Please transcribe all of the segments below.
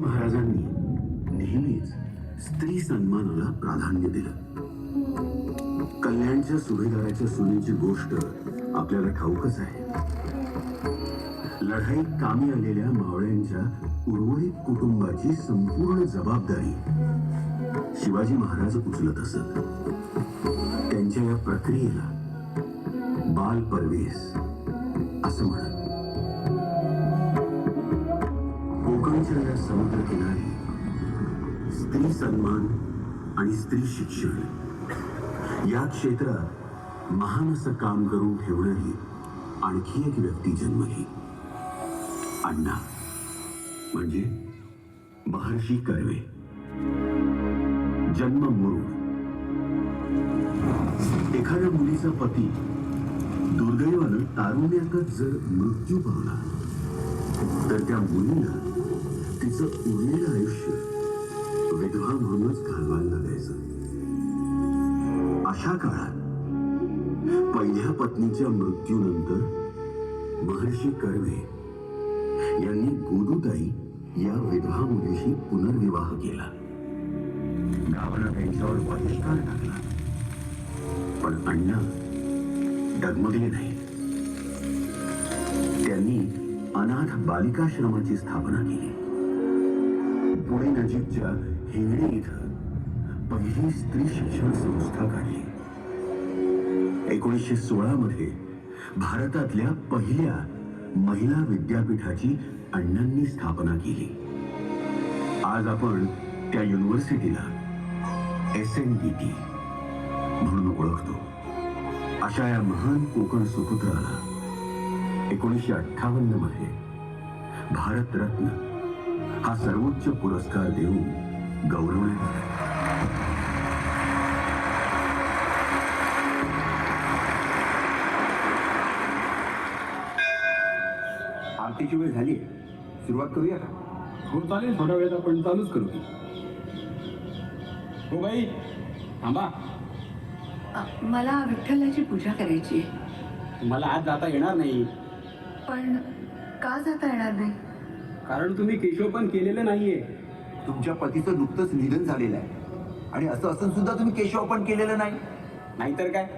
महाराजांनी नेहमीच स्त्री सन्मानाला प्राधान्य दिलं. कल्याणच्या सुभेदाराच्या सुनेची गोष्ट आपल्याला ठाऊकच आहे. लढाईत कामी आलेल्या मावळ्यांच्या उर्वरित कुटुंबाची संपूर्ण जबाबदारी शिवाजी महाराज उचलत असत. त्यांच्या या प्रक्रियेला बाल परवेस असं म्हणत लोकांच्या या समुद्र किनारी स्त्री सन्मान आणि स्त्री शिक्षण. या क्षेत्रात महान असं काम करून ठेवणारी आणखी एक व्यक्ती जन्मली. अण्णा. म्हणजे महर्षी कर्वे. जन्म मुरुड एखाद्या मुलीचा पती दुर्दैवानं तारुण्यातच जर मृत्यू पावला तर त्या मुलीला तिचं उरलेलं आयुष्य विधवा म्हणूनच घालवायला लागायचं. अशा काळात पहिल्या पत्नीच्या मृत्यूनंतर महर्षी कर्वे यांनी गोदूताई या विधवा मुलीशी पुनर्विवाह केला. गावानं त्यांच्यावर बहिष्कार टाकला. पण अण्णा डगमगले नाही त्यांनी अनाथ बालिकाश्रमाची स्थापना केली. पुणे नजीकच्या हिंगणे इथं पहिली स्त्री शिक्षण संस्था काढली. एकोणीसशे सोळा मध्ये भारतातल्या पहिल्या महिला विद्यापीठाची अण्णांनी स्थापना केली. आज आपण त्या युनिव्हर्सिटीला एस एन डी टी म्हणून ओळखतो. अशा या महान कोकण सुपुत्राला एकोणीसशे अठ्ठावन्नमध्ये भारतरत्न हा सर्वोच्च पुरस्कार देऊन गौरवण्यात आला. आरतीची वेळ झाली सुरुवात करूया का? हो चालेल. थोड्या वेळात आपण चालूच करू. हो बाई. थांबा. अ, मला विठ्ठलाची पूजा करायची आहे. मला आज जाता येणार नाही. पण का जाता येणार नाही? कारण तुम्ही केशवपण केलेलं नाहीये. तुमच्या पतीचं नुकतंच निधन झालेलं आहे. आणि असं असून सुद्धा तुम्ही केशवपण केलेलं नाही. नाहीतर काय?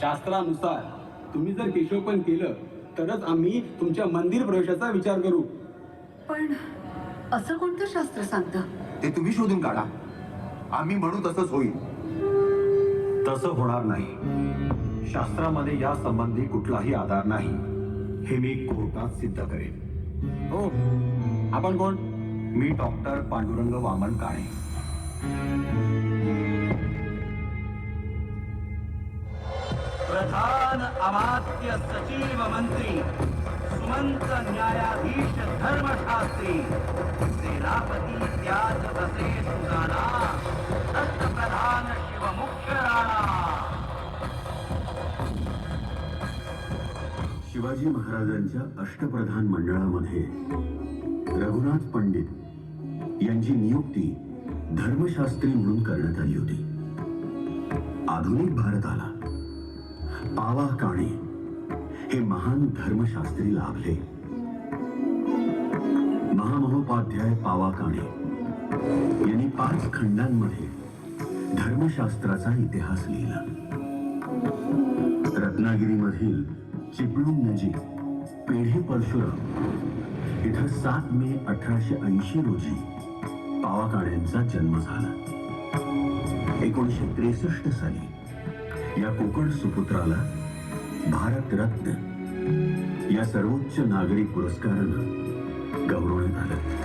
शास्त्रानुसार तुम्ही जर केशवपण केलं तरच आम्ही तुमच्या मंदिर प्रवेशाचा विचार करू. पण असं कोणतं शास्त्र सांगतं? ते तुम्ही शोधून काढा. आम्ही म्हणू तसंच होईल. तसं होणार नाही. शास्त्रामध्ये या संबंधी कुठलाही आधार नाही. हे मी कोर्टात सिद्ध करेन. हो आपण कोण? मी डॉक्टर पांडुरंग वामन काणे प्रधान अमात्य सचिव मंत्री, सुमंत न्यायाधीश धर्मशास्त्री, सेनापती त्याज बसे सुदाना प्रधान शिवाजी महाराजांच्या अष्टप्रधान मंडळामध्ये रघुनाथ पंडित यांची नियुक्ती धर्मशास्त्री म्हणून करण्यात आली होती. आधुनिक भारताला पावा काणे हे महान धर्मशास्त्री लाभले. महामहोपाध्याय पावा काणे यांनी पाच खंडांमध्ये धर्मशास्त्राचा इतिहास लिहिला. रत्नागिरीमधील चिपळूण नजीक पेढे परशुराम. इथं सात मे अठराशे ऐंशी रोजी पावाकाड्यांचा जन्म झाला. एकोणीसशे त्रेसष्ट साली या कोकण सुपुत्राला भारतरत्न या सर्वोच्च नागरी पुरस्कारानं गौरवण्यात आलं.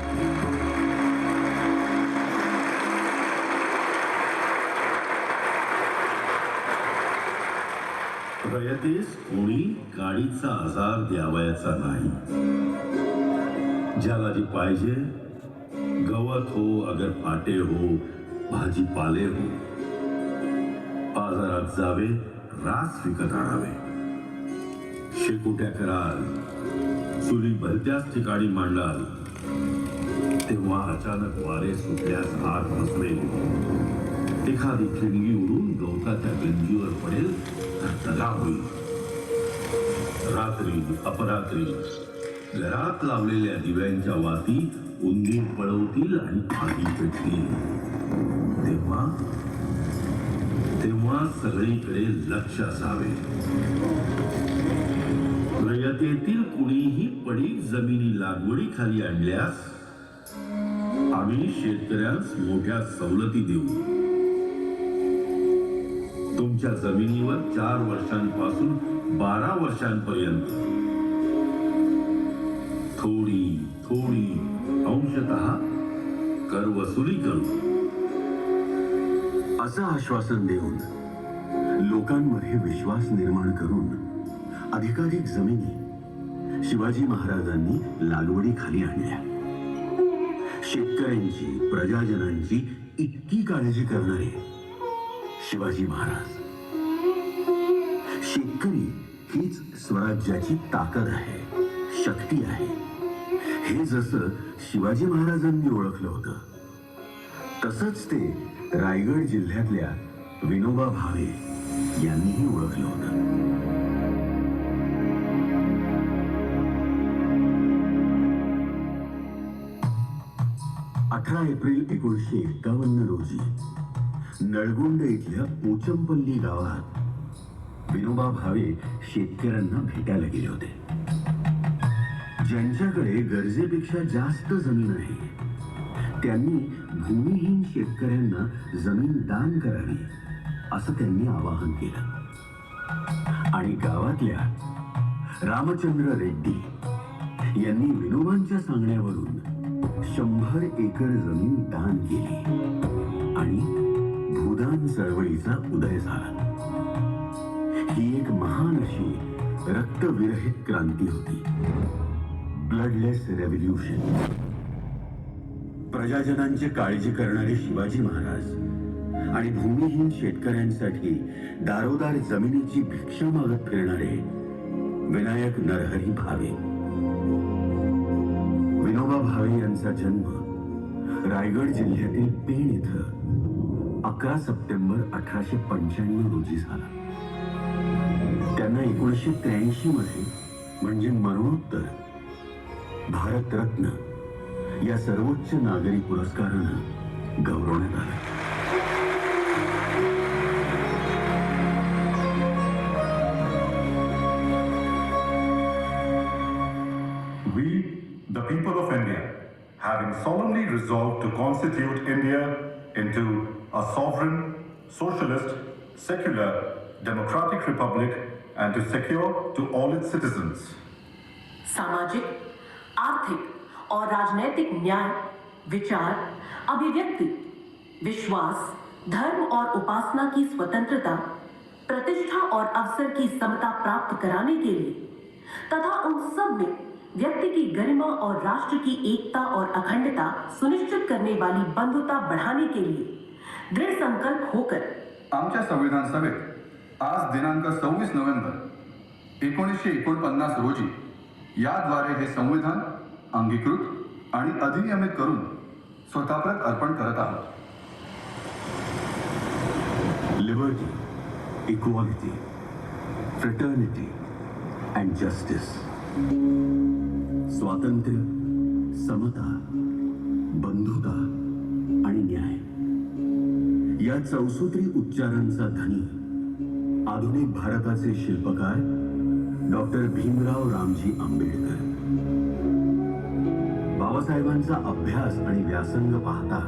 प्रयतेस कोणी गाडीचा आजार द्यावयाचा नाही. ज्याला जी पाहिजे गवत हो अगर पाटे हो भाजीपाले हो. बाजारात जावे रास विकत आणावे. शेकोट्या कराल चुली भलत्याच ठिकाणी मांडाल. तेव्हा अचानक वारे सुटल्यास हात बसले एखादी ठिणगी उडून गवताच्या गंजीवर पडेल. तर होईल रात्री अपरात्री. घरात लावलेल्या दिव्यांच्या वाती उंदीर पळवतील आणि आगी पेटतील. तेव्हा तेव्हा सगळीकडे लक्ष असावे. रयतेतील कुणीही पडीक जमिनी लागवडीखाली आणल्यास आम्ही शेतकऱ्यास मोठ्या सवलती देऊ. तुमच्या जमिनीवर चार वर्षांपासून बारा वर्षांपर्यंत. थोडी थोडी अंशत कर वसुली करू. असं आश्वासन देऊन लोकांमध्ये विश्वास निर्माण करून अधिकाधिक जमिनी शिवाजी महाराजांनी लागवडीखाली आणल्या. शेतकऱ्यांची प्रजाजनांची इतकी काळजी करणारे शिवाजी महाराज. शेतकरी हीच स्वराज्याची ताकद आहे शक्ती आहे. हे जसं शिवाजी महाराजांनी ओळखलं होतं तसंच ते रायगड जिल्ह्यातल्या विनोबा भावे यांनीही ओळखलं होतं. अठरा एप्रिल एकोणीसशे एक्कावन्न रोजी नळगुंड इथल्या पोचमपल्ली गावात विनोबा भावे शेतकऱ्यांना भेटायला गेले होते. ज्यांच्याकडे गरजेपेक्षा जास्त जमीन आहे त्यांनी भूमिहीन शेतकऱ्यांना जमीन दान करावी असं त्यांनी आवाहन केलं. आणि गावातल्या रामचंद्र रेड्डी यांनी विनोबांच्या सांगण्यावरून शंभर एकर जमीन दान केली आणि भूदान चळवळीचा उदय झाला. ही एक महान अशी रक्तविरहित क्रांती होती. Bloodless revolution. प्रजाजनांची काळजी करणारे शिवाजी महाराज आणि भूमिहीन शेतकऱ्यांसाठी दारोदार जमिनीची भिक्षा मागत फिरणारे विनायक नरहरी भावे. विनोबा भावे यांचा जन्म रायगड जिल्ह्यातील पेण इथं. अकरा सप्टेंबर अठराशे पंच्याण्णव रोजी झाला. त्यांना एकोणीसशे त्र्याऐंशी मध्ये म्हणजे मरणोत्तर भारतरत्न या सर्वोच्च नागरी पुरस्कारानं गौरवण्यात आलं. The the people of India, having solemnly resolved to constitute India into a sovereign, socialist, secular, democratic republic and to secure to all its citizens. सामाजिक आर्थिक और राजनैतिक न्याय विचार अभिव्यक्ति विश्वास धर्म और उपासना की स्वतंत्रता प्रतिष्ठा और अवसर की समता प्राप्त कराने के लिए तथा उन सब में व्यक्ति की गरिमा और राष्ट्र की एकता और अखंडता सुनिश्चित करने वाली बंधुता बढ़ाने के लिए। दृढ़ संकल्प होकर आमच्या संविधान सभेत आज दिनांक सव्वीस नोव्हेंबर एकोणीसशे एकोणपन्नास रोजी याद्वारे हे संविधान अंगीकृत आणि अधिनियमित करून स्वतःप्रत अर्पण करत आहोत. Liberty equality fraternity and justice स्वातंत्र्य समता बंधुता आणि न्याय या चौसूत्री उच्चारांचा धनी. आधुनिक भारताचे शिल्पकार डॉक्टर भीमराव रामजी आंबेडकर. बाबासाहेबांचा अभ्यास आणि व्यासंग पाहता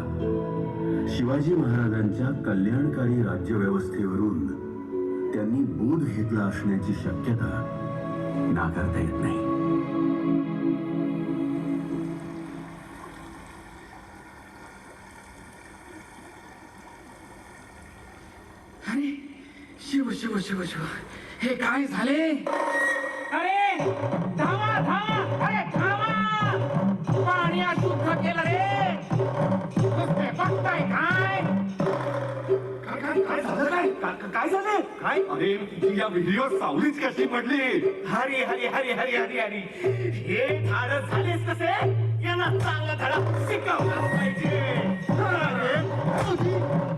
शिवाजी महाराजांच्या कल्याणकारी राज्यव्यवस्थेवरून त्यांनी बोध घेतला असण्याची शक्यता नाकारता येत नाही. शिव शिव शिव हे काय झाले? अरे धावा धावा अरे धावा! पाणी अशुद्ध केलं रे. नुसते बघताय काय? काय काय झालं काय? काय झालं? काय? अरे तुझी या व्हिडिओ सावलीच कशी पडली? हरी हरी हरी हरी हरी हरी. हे धाडस झालेच कसे? यांना चांगला धडा शिकवला पाहिजे. अरे, तुझी-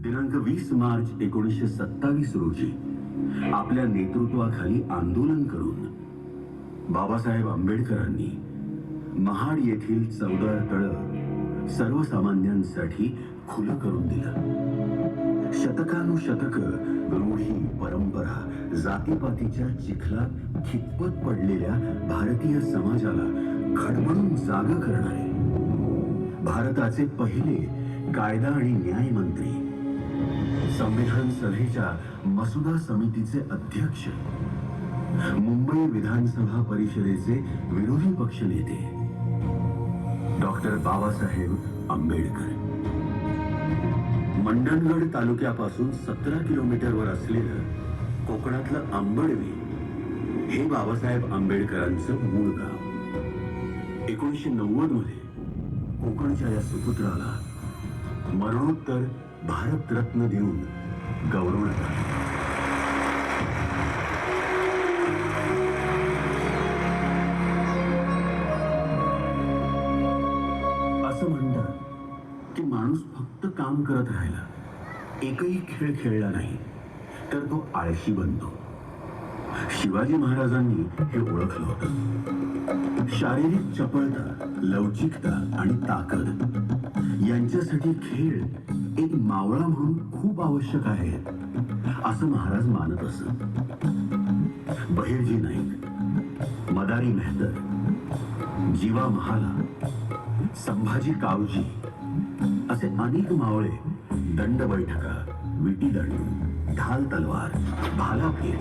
दिनांक वीस मार्च एकोणीसशे सत्तावीस रोजी आपल्या नेतृत्वाखाली आंदोलन करून बाबासाहेब आंबेडकरांनी महाड येथील चौदा तळ सर्वसामान्यांसाठी खुलं करून दिलं. शतकानुशतक रूढी परंपरा जातीपातीच्या चिखलात खितपत पडलेल्या भारतीय समाजाला खडबडून जाग करणारे. भारताचे पहिले कायदा आणि न्याय मंत्री. संविधान सभेच्या मसुदा समितीचे अध्यक्ष. मुंबई विधानसभा परिषदेचे विरोधी पक्षनेते. डॉक्टर बाबासाहेब आंबेडकर. मंडणगड तालुक्यापासून सतरा किलोमीटरवर असलेलं कोकणातलं आंबडवी हे बाबासाहेब आंबेडकरांचं मूळ गाव. एकोणीसशे नव्वदमध्ये कोकणच्या या सुपुत्राला मरणोत्तर भारतरत्न देऊन गौरवण्यात आलं. खेळ खेळला नाही तर तो आळशी बनतो. शिवाजी महाराजांनी हे ओळखलं होतं. शारीरिक चपळता लवचिकता आणि ताकद यांच्यासाठी खेळ एक मावळा म्हणून खूप आवश्यक आहे असं महाराज मानत असत. बहिर्जी नाईक मदारी मेहतर जीवा महाला संभाजी कावजी असे अनेक मावळे दंड बैठका विटी दंड ढाल तलवार भाला फेर.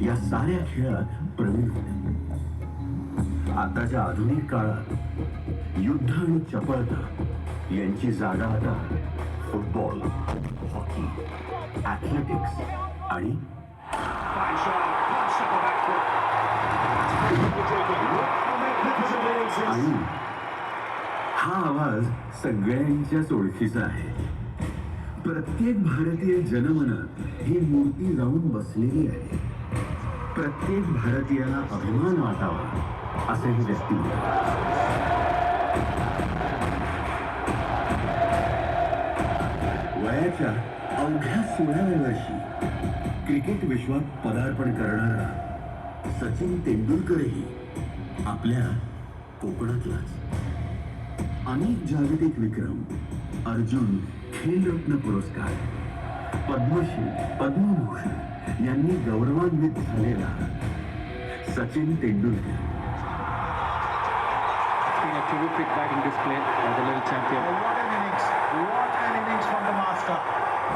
या साऱ्या खेळात प्रवीण होते. आताच्या आधुनिक काळात युद्ध आणि चपळता यांची जागा आता फुटबॉल हॉकी ॲथलेटिक्स आणि आणि हा आवाज सगळ्यांच्याच ओळखीचा आहे. प्रत्येक भारतीय जनमनात ही मूर्ती जाऊन बसलेली आहे. प्रत्येक भारतीयाला अभिमान वाटावा असे ही व्यक्ती वयाच्या अवघ्या सोळाव्या वर्षी क्रिकेट विश्वात पदार्पण करणारा सचिन तेंडुलकरही आपल्या कोकणातलाच. अनेक जागतिक विक्रम अर्जुन खेलरत्न पुरस्कार. पद्मश्री पद्मभूषण यांनी गौरवान्वित झालेला Sachin Tendulkar. Terrific batting display by the little champion.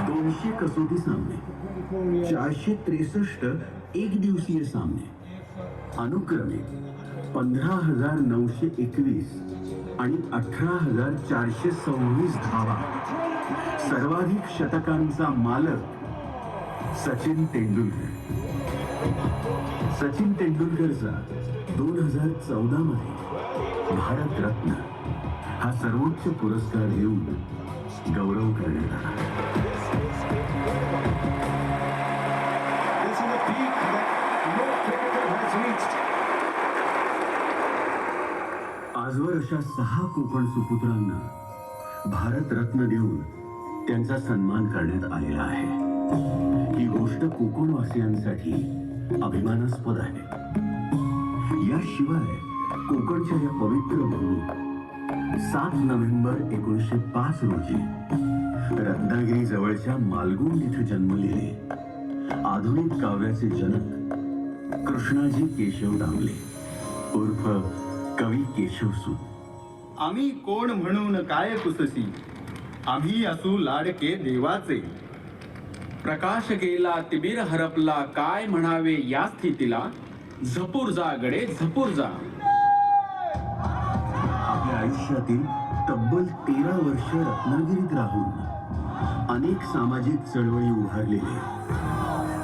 दोनशे कसोटी सामने चारशे त्रेसष्ट एक दिवसीय सामने. अनुक्रमे पंधरा हजार नऊशे एकवीस आणि अठरा हजार चारशे सव्वीस धावा. सर्वाधिक शतकांचा मालक सचिन तेंडुलकर. सचिन तेंडुलकरचा दोन हजार चौदा मध्ये भारतरत्न हा सर्वोच्च पुरस्कार देऊन गौरव करण्यात आला. आजवर अशा सहा कोकण सुपुत्रांना भारतरत्न देऊन त्यांचा सन्मान करण्यात आलेला आहे. ही गोष्ट कोकणवासियांसाठी अभिमानास्पद आहे. याशिवाय कोकणच्या या पवित्र भूमी सात नोव्हेंबर एकोणीसशे पाच रोजी रत्नागिरी जवळच्या मालगुंड इथे जन्मलेले आधुनिक काव्याचे जनक कृष्णाजी केशव दामले उर्फ कवी केशवसूत आम्ही कोण म्हणून काय कुससी आम्ही असू लाडके देवाचे. प्रकाश गेला तिबीर हरपला काय म्हणावे या स्थितीला? झपूर जा गडे झपूर जा. आपल्या आयुष्यातील तब्बल तेरा वर्ष रत्नागिरीत राहून अनेक सामाजिक चळवळी उभारलेले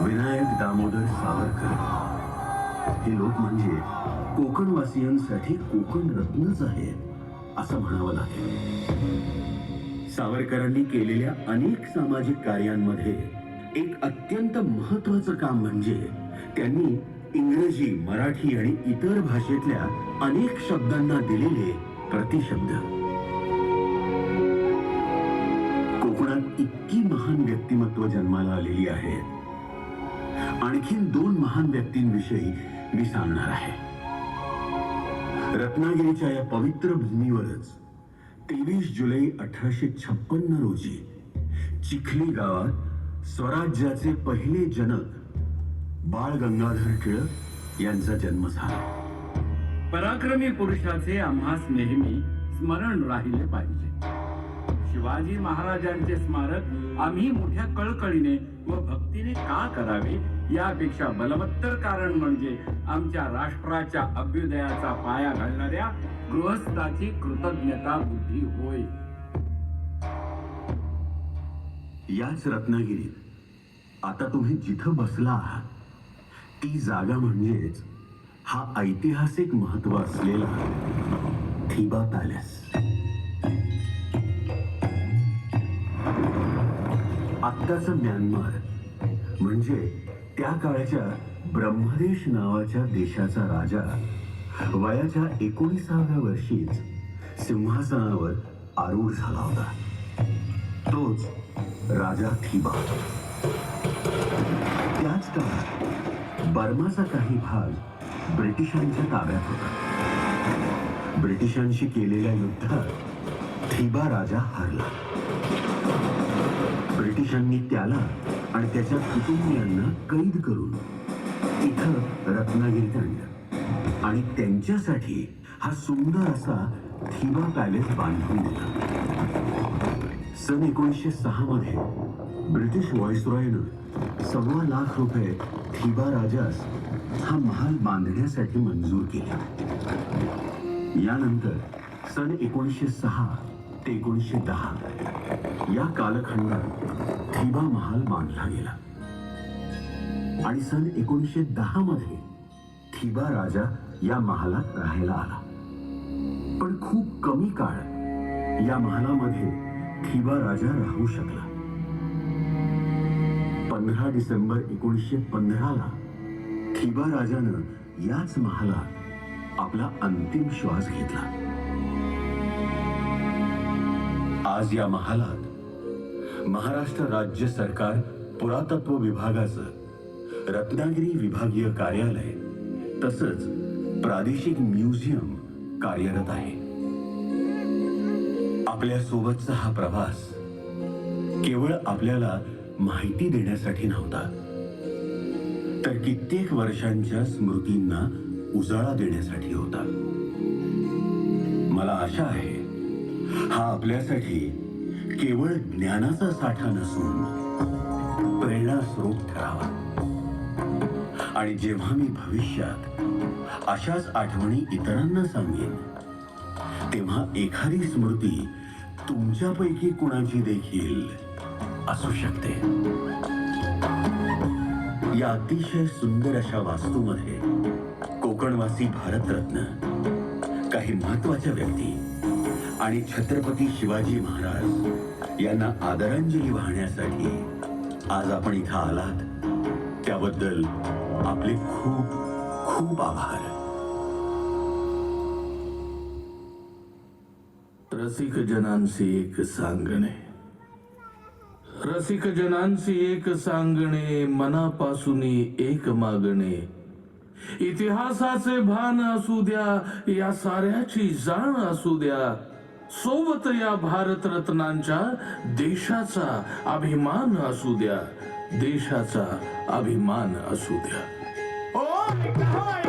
विनायक दामोदर सावरकर. हे लोक म्हणजे कोकणवासियांसाठी कोकण रत्नच आहे असं म्हणावं लागेल. सावरकरांनी केलेल्या अनेक सामाजिक कार्यांमध्ये एक अत्यंत महत्वाचं काम म्हणजे त्यांनी इंग्रजी मराठी आणि इतर भाषेतल्या अनेक शब्दांना दिलेले प्रतिशब्द. कोकणात इतकी महान व्यक्तिमत्व जन्माला आलेली आहेत आणखीन दोन महान व्यक्तींविषयी मी सांगणार आहे. रत्नागिरीच्या या पवित्र भूमीवरच तेवीस जुलै अठराशे छप्पन्न रोजी चिखली गावात स्वराज्याचे पहिले जनक बाळ गंगाधर टिळक यांचा जन्म झाला. पराक्रमी पुरुषाचे आम्हास नेहमी स्मरण राहिले पाहिजे. शिवाजी महाराजांचे स्मारक आम्ही मोठ्या कळकळीने व भक्तीने का करावे? यापेक्षा बलवत्तर कारण म्हणजे आमच्या राष्ट्राच्या अभ्युदयाचा पाया घालणाऱ्या गृहस्थाची कृतज्ञता बुद्धी होय. याच रत्नागिरीत आता तुम्ही जिथं बसला आहात ती जागा म्हणजेच हा ऐतिहासिक महत्त्व असलेला थिबा पॅलेस. आत्ताच म्यानमार म्हणजे त्या काळच्या ब्रह्मदेश नावाच्या देशाचा राजा वयाच्या एकोणीसाव्या वर्षीच सिंहासनावर आरूढ झाला होता. तोच राजा थिबा. त्याच काळात बर्माचा काही भाग ब्रिटिशांच्या ताब्यात होता. ब्रिटिशांशी केलेल्या युद्धात थिबा राजा हरला. ब्रिटिशांनी त्याला आणि त्याच्या कुटुंबियांना कैद करून इथं रत्नागिरीत आणलं. आणि त्यांच्यासाठी हा सुंदर असा थिबा पॅलेस बांधून दिला. सन एकोणीसशे सहा मध्ये ब्रिटिश व्हॉइसरॉयनं सव्वा लाख रुपये थिबा राजास हा महाल बांधण्यासाठी मंजूर केला. यानंतर सन एकोणीसशे सहा ते एकोणीसशे दहा या कालखंडात थिबा महाल बांधला गेला. आणि सन एकोणीसशे दहा मध्ये थिबा राजा या महालात राहायला आला. पण खूप कमी काळ या महालामध्ये थिबा राजा राहू शकला. पंधरा डिसेंबर एकोणीसशे पंधराला थिबा राजानं याच महालात आपला अंतिम श्वास घेतला. आज या महालात महाराष्ट्र राज्य सरकार पुरातत्व विभागाचं रत्नागिरी विभागीय कार्यालय तसंच प्रादेशिक म्युझियम कार्यरत आहे. आपल्या सोबतचा हा प्रवास केवळ आपल्याला माहिती देण्यासाठी नव्हता. तर कित्येक वर्षांच्या स्मृतींना उजाळा देण्यासाठी होता. मला आशा आहे हा आपल्यासाठी केवळ ज्ञानाचा साठा नसून प्रेरणा स्रोत ठरावा. आणि जेव्हा मी भविष्यात अशाच आठवणी इतरांना सांगेन. तेव्हा एखादी स्मृती तुमच्यापैकी कुणाची देखील असू शकते. या अतिशय सुंदर अशा वास्तूमध्ये कोकणवासी भारतरत्न काही महत्त्वाच्या व्यक्ती आणि छत्रपती शिवाजी महाराज यांना आदरांजली वाहण्यासाठी आज आपण इथं आलात. त्याबद्दल आपले खूप खूप आभार. रसिक जनांसी एक सांगणे. रसिक जनांसी एक सांगणे मनापासून एक मागणे. इतिहासाचे भान असू द्या या साऱ्याची जाण असू द्या. सोबत या भारतरत्नांच्या देशाचा अभिमान असू द्या. देशाचा अभिमान असू द्या. হয়